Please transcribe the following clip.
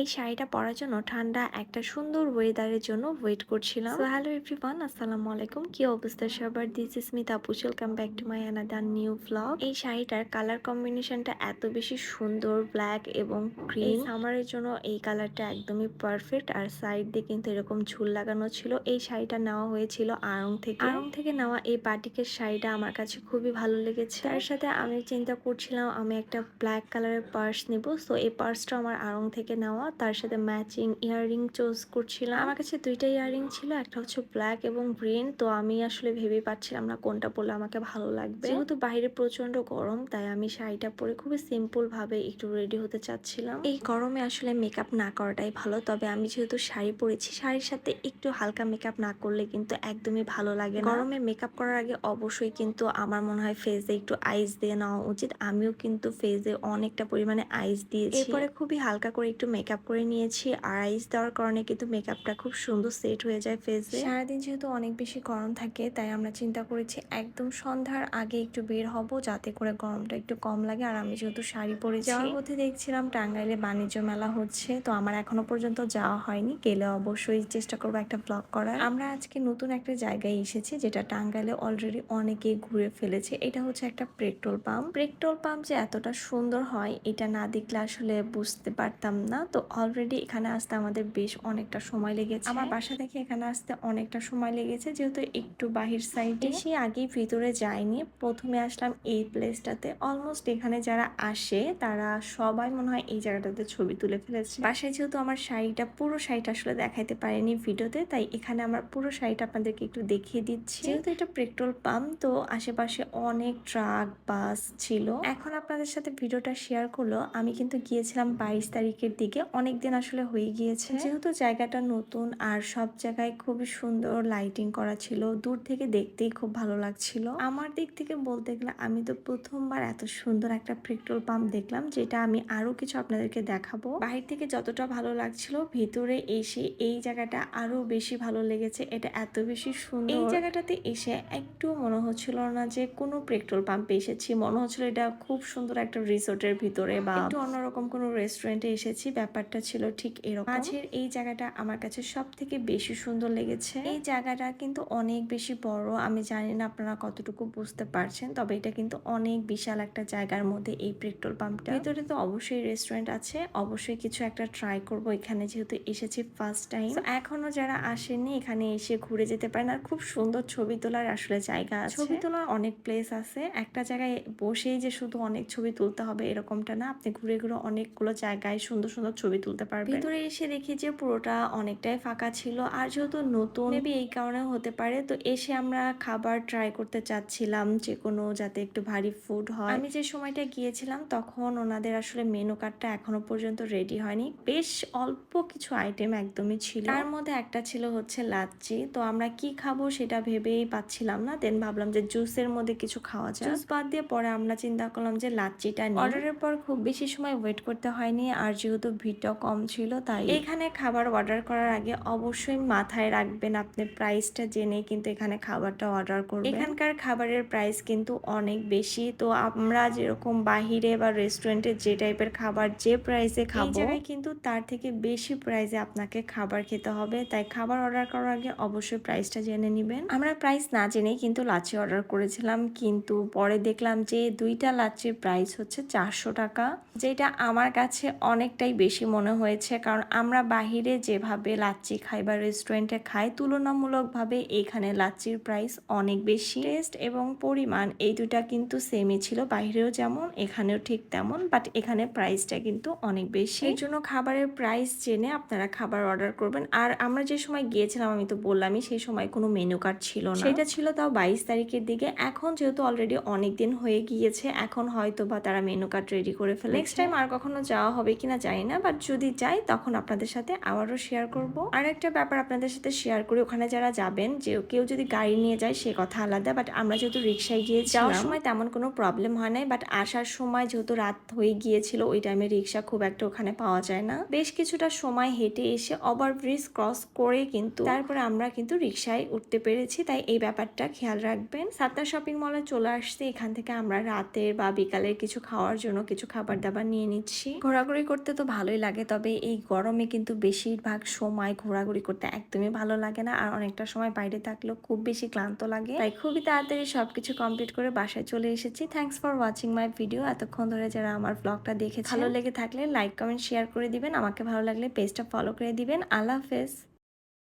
এই শাড়িটা পরার জন্য ঠান্ডা একটা সুন্দর ওয়েদারের জন্য ওয়েট করছিলাম। হ্যালো এভরিওয়ান আসসালামু আলাইকুম। কি অবস্থা সবার? This is Mita আপুস welcome back to my another new vlog এই শাড়িটার কালার কম্বিনেশনটা এত বেশি সুন্দর ব্ল্যাক এবং গ্রিন সামারের জন্য এই কালারটা একদমই পারফেক্ট আর সাইড দিয়ে কিন্তু এরকম ঝুল লাগানো ছিল। এই শাড়িটা নেওয়া হয়েছিল আড়ং থেকে। আড়ং থেকে নেওয়া এই বাটিকের শাড়িটা আমার কাছে খুবই ভালো লেগেছে। তার সাথে আমি চিন্তা করছিলাম, আমি একটা ব্ল্যাক কালারের পার্স নিব। সো এই পার্সটা আমার আড়ং থেকে নেওয়া। তার সাথে ম্যাচিং ইয়াররিং চুজ করছিলাম। আমার কাছে দুইটা ইয়াররিং ছিল, একটা হচ্ছে ব্ল্যাক এবং গ্রিন তো আমি আসলে ভেবে পাচ্ছিলাম না কোনটা পরলে আমাকে ভালো লাগবে। যেহেতু বাইরে প্রচণ্ড গরম, তাই আমি শাড়িটা পরে খুবই সিম্পল ভাবে একটু রেডি হতে চাচ্ছিলাম। এই গরমে আসলে মেকআপ না করাটাই ভালো, তবে আমি যেহেতু শাড়ি পরেছি, শাড়ির সাথে একটু হালকা মেকআপ না করলে কিন্তু একদমই ভালো লাগে গরমে মেকআপ করার আগে অবশ্যই কিন্তু আমার মনে হয় ফেসে একটু আইস দিয়ে নেওয়া উচিত। আমিও কিন্তু ফেসে অনেকটা পরিমাণে আইস দিয়েছি। এরপরে খুবই হালকা করে একটু মেকআপ করে নিয়েছি আর আইস দেওয়ার কারণে কিন্তু মেকআপটা খুব সুন্দর সেট হয়ে যায় ফেসে সারাদিন যেহেতু অনেক বেশি গরম থাকে তাই আমরা চিন্তা করেছি একদম সন্ধ্যার আগে একটু বের হব যাতে করে গরমটা একটু কম লাগে। আর আমি যেহেতু শাড়ি পরে যাওয়ার মধ্যে দেখছিলাম টাঙ্গাইলে বাণিজ্য মেলা হচ্ছে তো আমার এখনও পর্যন্ত যাওয়া হয়নি। গেলে অবশ্যই চেষ্টা করব একটা ব্লগ করার। আমরা আজকে নতুন একটা জায়গায় এসেছি যেটা টাঙ্গাইলে অলরেডি অনেকেই ঘুরে ফেলেছে। এটা হচ্ছে একটা পেট্রোল পাম্প পেট্রোল পাম্প যে এতটা সুন্দর হয় এটা না দেখলে আসলে বুঝতে পারতাম না। তো অলরেডি এখানে আসতে আমাদের বেশ অনেকটা সময় লেগেছে। আমার বাসা থেকে এখানে আসতে অনেকটা সময় লেগেছে যেহেতু একটু বাহির সাইডে সে আগেই ভিতরে যায়নি প্রথমে আসলাম এই প্লেসটাতে অলমোস্ট এখানে যারা আসে তারা সবাই মনে হয় এই জায়গাটাতে ছবি তুলে ফেলেছে। বাসায় যেহেতু আমার শাড়িটা পুরো শাড়িটা আসলে দেখাইতে পারিনি ভিডিওতে তাই এখানে আমার পুরো শাড়িটা আপনাদেরকে একটু দেখিয়ে দিচ্ছি। যেহেতু এটা পেট্রোল পাম্প তো আশেপাশে অনেক ট্রাক বাস ছিল। এখন আপনাদের সাথে ভিডিওটা শেয়ার করল আমি কিন্তু গিয়েছিলাম বাইশ তারিখের দিকে। অনেক দিন আসলে হয়ে গিয়েছে। যেহেতু জায়গাটা নতুন আর সব জায়গায় খুবই সুন্দর লাইটিং করা ছিল দূর থেকে দেখতেই খুব ভালো লাগছিল। আমার দিক থেকে বলতে গেলে আমি তো প্রথমবার এত সুন্দর একটা পেট্রোল পাম্প দেখলাম যেটা আমি আরও কিছু আপনাদেরকে দেখাবো। বাহির থেকে যতটা ভালো লাগছিল ভিতরে এসে এই জায়গাটা আরও বেশি ভালো লেগেছে এটা এত বেশি সুন্দর। এই জায়গাটাতে এসে একটু মনে হচ্ছিল না যে কোনো পেট্রোল পাম্পে এসেছি মনে হচ্ছিল এটা খুব সুন্দর একটা রিসোর্টের ভিতরে বা একটু অন্যরকম কোনো রেস্টুরেন্টে এসেছি ব্যাপারটা ছিল ঠিক এরকম। মাঝের এই জায়গাটা আমার কাছে সব থেকে বেশি সুন্দর লেগেছে। এই জায়গাটা কিন্তু অনেক বেশি বড়, আমি জানি না আপনারা কতটুকু বুঝতে পারছেন, তবে এটা কিন্তু অনেক বিশাল একটা জায়গার মধ্যে এই পেট্রোল পাম্পটা। ভিতরে তো অবশ্যই রেস্টুরেন্ট আছে, অবশ্যই কিছু একটা ট্রাই করব, এখানে যেহেতু এসেছি ফার্স্ট টাইম এখনও যারা আসেননি, এখানে এসে ঘুরে যেতে পারেন, আর খুব সুন্দর ছবি তোলার আসলে জায়গা আছে। ছবি তোলার অনেক প্লেস আছে, একটা জায়গায় বসেই যে শুধু অনেক ছবি তুলতে হবে এরকমটা না, আপনি ঘুরে ঘুরে অনেকগুলো জায়গায় সুন্দর সুন্দর ছবি তুলতে পারবেন ভিতরে এসে দেখি যে পুরোটা অনেকটাই ফাঁকা ছিল। আর যেহেতু নতুন মেবি এই কারণে হতে পারে তো এসে আমরা খাবার ট্রাই করতে চাচ্ছিলাম যে কোনো যাতে একটু ভারী ফুড হয়। আমি যে সময়টা গিয়েছিলাম তখন ওনাদের আসলে মেনু কার্ডটা এখনও পর্যন্ত রেডি হয়নি। বেশ অল্প কিছু আইটেম একদমই ছিল। তার মধ্যে একটা ছিল হচ্ছে লাচ্চি তো আমরা কি খাব সেটা ভেবেই পাচ্ছিলাম না। দেন ভাবলাম যে জুসের মধ্যে কিছু খাওয়া যায় জুস বাদ দিয়ে পরে আমরা চিন্তা করলাম যে লাচ্চিটা অর্ডারের পর খুব বেশি সময় ওয়েট করতে হয়নি। আর যেহেতু ভিড়টাও কম ছিল তাই এখানে খাবার অর্ডার করার আগে অবশ্যই মাথায় রাখবেন আপনি প্রাইসটা জেনে কিন্তু এখানে খাবারটা অর্ডার করবেন। এখানকার খাবারের প্রাইস কিন্তু অনেক বেশি তো আমরা যেরকম বাহিরে বা রেস্টুরেন্টে যে টাইপের খাবার যে প্রাইসে খাব কিন্তু তার থেকে বেশি প্রাইসে আপনাকে খাবার খেতে হবে তাই খাবার অর্ডার করার আগে অবশ্যই প্রাইসটা জেনে নেবেন। আমরা প্রাইস না জেনেই কিন্তু লাচ্ছি অর্ডার করেছিলাম কিন্তু পরে দেখলাম যে দুইটা লাচ্ছির প্রাইস হচ্ছে চারশো টাকা যেটা আমার কাছে অনেকটাই বেশি মনে হয়েছে কারণ আমরা বাহিরে যেভাবে লাচ্ছি খাই বা রেস্টুরেন্টে খাই তুলনামূলকভাবে এখানে লাচ্ছির প্রাইস অনেক বেশি। টেস্ট এবং পরিমাণ এই দুটা কিন্তু সেমই ছিল বাইরেও যেমন এখানেও ঠিক তেমন বাট এখানে প্রাইসটা কিন্তু অনেক বেশি। এর জন্য খাবারের প্রাইস জেনে আপনারা খাবার অর্ডার করবেন। আর আমরা যে সময় গিয়েছিলাম আমি তো বললামই সেই সময় কোনো মেনু কার্ড ছিল না। সেটা ছিল তাও বাইশ তারিখের দিকে। এখন যেহেতু অলরেডি অনেক দিন হয়ে গিয়েছে এখন হয়তো বা তারা মেনু কার্ড রেডি করে ফেলে নেক্সট টাইম আর কখনো যাওয়া হবে কিনা জানি না বাট যদি যাই তখন আপনাদের সাথে আবারও শেয়ার করব। আর একটা ব্যাপার আপনাদের সাথে শেয়ার করি ওখানে যারা যাবেন যে কেউ যদি গাড়ি নিয়ে যায় সে কথা আলাদা বাট আমরা যেহেতু রিক্সায় গিয়ে যাওয়ার সময় তেমন কোনো প্রবলেম হয় নাই বাট আসার সময় যেহেতু রাত হয়ে গিয়েছিল ওই টাইমে রিক্সা খুব একটা ওখানে পাওয়া যায় না। বেশ কিছুটা সময় হেঁটে এসে ওভার ব্রিজ ক্রস করে কিন্তু তারপরে আমরা কিন্তু রিক্সায় উঠতে পেরেছি তাই এই ব্যাপারটা খেয়াল রাখবেন। সাতটা শপিং মলে চলে আসছে এখান থেকে আমরা রাতের বা বিকালের কিছু খাওয়ার জন্য কিছু খাবার দাবার নিয়ে নিচ্ছি। ঘোরাঘুরি করতে তো ভালোই লাগে, তবে এই গরমে কিন্তু বেশিরভাগ সময় ঘোরাঘুরি করতে একদমই ভালো লাগে না। আর অনেকটা সময় বাইরে থাকলেও খুব বেশি ক্লান্ত লাগে। তাই খুবই তাড়াতাড়ি সব কিছু কমপ্লিট করে বাসায় চলে এসেছি। Thanks for watching my video এতক্ষণ ধরে যারা আমার ব্লগটা দেখে ভালো লেগে থাকলে লাইক কমেন্ট শেয়ার করে দিবেন। আমাকে ভালো লাগলে পেজটা ফলো করে দিবেন। আল্লাহ হাফেজ।